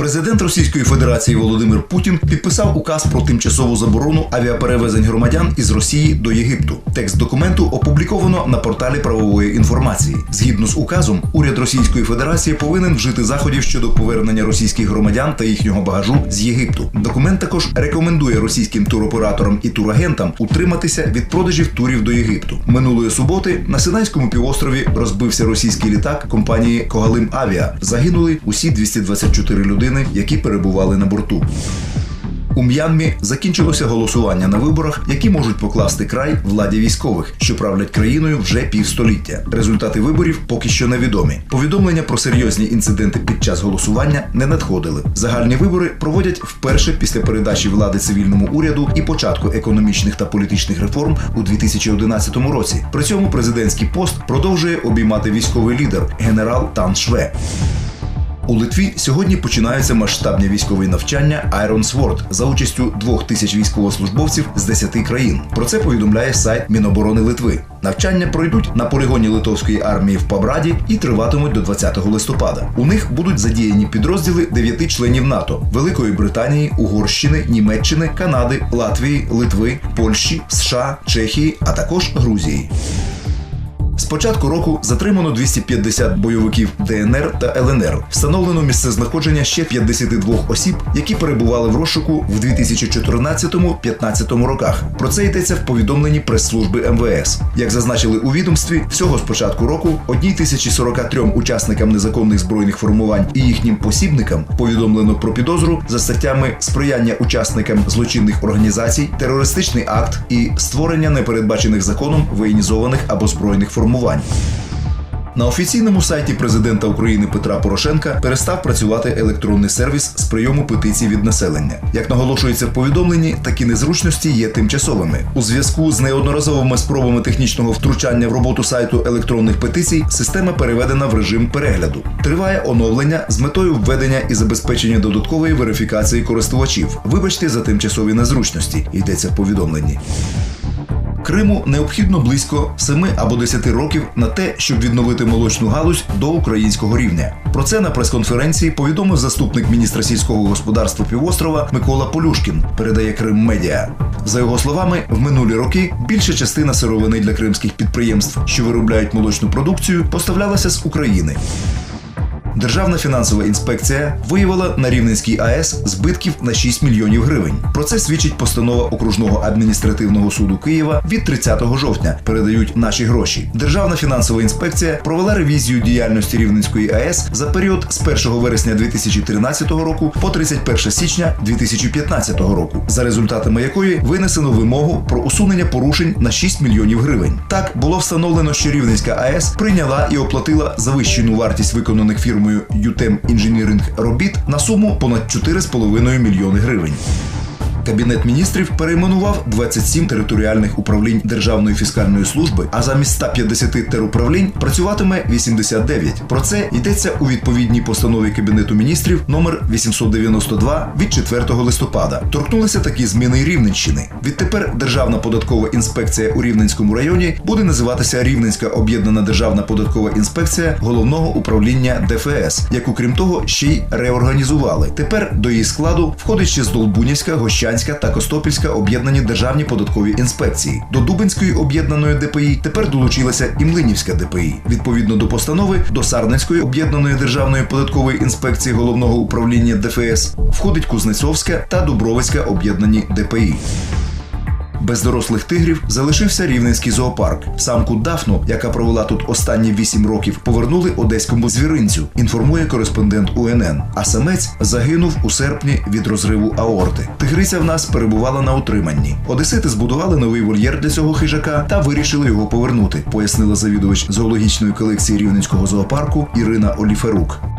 Президент Російської Федерації Володимир Путін підписав указ про тимчасову заборону авіаперевезень громадян із Росії до Єгипту. Текст документу опубліковано на порталі правової інформації. Згідно з указом, уряд Російської Федерації повинен вжити заходів щодо повернення російських громадян та їхнього багажу з Єгипту. Документ також рекомендує російським туроператорам і турагентам утриматися від продажів турів до Єгипту. Минулої суботи на Синайському півострові розбився російський літак компанії Когалим Авіа. Загинули усі 224 людини, які перебували на борту. У М'янмі закінчилося голосування на виборах, які можуть покласти край владі військових, що правлять країною вже півстоліття. Результати виборів поки що невідомі. Повідомлення про серйозні інциденти під час голосування не надходили. Загальні вибори проводять вперше після передачі влади цивільному уряду і початку економічних та політичних реформ у 2011 році. При цьому президентський пост продовжує обіймати військовий лідер генерал Тан Шве. У Литві сьогодні починаються масштабні військові навчання Iron Sword за участю двох тисяч військовослужбовців з 10 країн. Про це повідомляє сайт Міноборони Литви. Навчання пройдуть на полігоні литовської армії в Пабраді і триватимуть до 20 листопада. У них будуть задіяні підрозділи дев'яти членів НАТО: Великої Британії, Угорщини, Німеччини, Канади, Латвії, Литви, Польщі, США, Чехії, а також Грузії. З початку року затримано 250 бойовиків ДНР та ЛНР. Встановлено місце знаходження ще 52 осіб, які перебували в розшуку в 2014-15 роках. Про це йдеться в повідомленні прес-служби МВС. Як зазначили у відомстві, всього з початку року 1043 учасникам незаконних збройних формувань і їхнім посібникам повідомлено про підозру за статтями сприяння учасникам злочинних організацій, терористичний акт і створення непередбачених законом воєнізованих або збройних формувань. На офіційному сайті президента України Петра Порошенка перестав працювати електронний сервіс з прийому петицій від населення. Як наголошується в повідомленні, такі незручності є тимчасовими. У зв'язку з неодноразовими спробами технічного втручання в роботу сайту електронних петицій, система переведена в режим перегляду. Триває оновлення з метою введення і забезпечення додаткової верифікації користувачів. Вибачте за тимчасові незручності, йдеться в повідомленні. Криму необхідно близько 7 або 10 років на те, щоб відновити молочну галузь до українського рівня. Про це на прес-конференції повідомив заступник міністра сільського господарства півострова Микола Полюшкін. Передає Крим Медіа. За його словами, в минулі роки більша частина сировини для кримських підприємств, що виробляють молочну продукцію, поставлялася з України. Державна фінансова інспекція виявила на Рівненській АЕС збитків на 6 мільйонів гривень. Про це свідчить постанова окружного адміністративного суду Києва від 30 жовтня. Передають наші гроші. Державна фінансова інспекція провела ревізію діяльності Рівненської АЕС за період з 1 вересня 2013 року по 31 січня 2015 року, за результатами якої винесено вимогу про усунення порушень на 6 мільйонів гривень. Так було встановлено, що Рівненська АЕС прийняла і оплатила завищену вартість виконаних фірмою Ютем Інженіринг робіт на суму понад 4,5 мільйони гривень. Кабінет міністрів перейменував 27 територіальних управлінь Державної фіскальної служби, а замість 150 теруправлінь працюватиме 89. Про це йдеться у відповідній постанові Кабінету міністрів номер 892 від 4 листопада. Торкнулися такі зміни й Рівненщини. Відтепер Державна податкова інспекція у Рівненському районі буде називатися Рівненська об'єднана державна податкова інспекція головного управління ДФС, яку крім того ще й реорганізували. Тепер до її складу входить ще Здолбунівська, Гощанська та Костопільська об'єднані державні податкові інспекції. До Дубинської об'єднаної ДПІ тепер долучилася і Млинівська ДПІ. Відповідно до постанови до Сарненської об'єднаної державної податкової інспекції головного управління ДФС входить Кузнецовська та Дубровицька об'єднані ДПІ. Без дорослих тигрів залишився рівненський зоопарк. Самку Дафну, яка провела тут останні 8 років, повернули одеському звіринцю. Інформує кореспондент УНН. А самець загинув у серпні від розриву аорти. Тигриця в нас перебувала на утриманні. Одесити збудували новий вольєр для цього хижака та вирішили його повернути, пояснила завідувач зоологічної колекції рівненського зоопарку Ірина Оліферук.